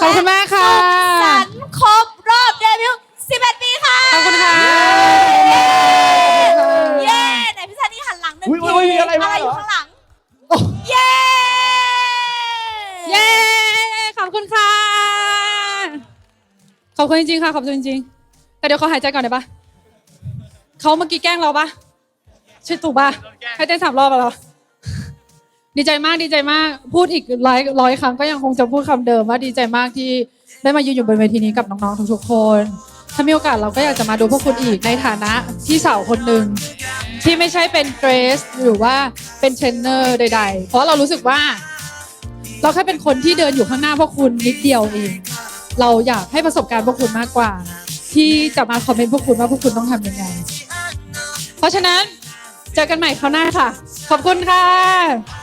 ขอบคุณมากค่ะสุขสันครบรอบเดบิวต์11 ปีค่ะ ขอบคุณค่ะ เย้ไหนพี่ชานนี่หันหลังหนึ่งทีอะไราอยู่ข้างหลัง เย้ เย้ ขอบคุณค่ะ ขอบคุณจริงๆค่ะ ขอบคุณจริงๆ แต่เดี๋ยวเขาหายใจก่อนได้ปะเขาเมื่อกี้แกล้งเราปะใช่ตู่ปะให้เต้นสามรอบอะเหรอ ดีใจมากดีใจมาก พูดอีกร้อยร้อยครั้งก็ยังคงจะพูดคำเดิมว่าดีใจมากที่ได้มายืนอยู่บนเวทีนี้กับน้องๆทุกๆคน ถ้ามีโอกาสเราก็อยากจะมาดูพวกคุณอีกในฐานะพี่สาวคนหนึ่งที่ไม่ใช่เป็นเกรสหรือว่าเป็นเทรนเนอร์ใด ๆ เพราะเรารู้สึกว่า เราแค่เป็นคนที่เดินอยู่ข้างหน้าพวกคุณนิดเดียวเอง เราอยากให้ประสบการณ์พวกคุณมากกว่า ที่จะมาคอมเมนต์พวกคุณว่าพวกคุณต้องทำยังไง เพราะฉะนั้นเจอกันใหม่คราวหน้าค่ะ ขอบคุณค่ะ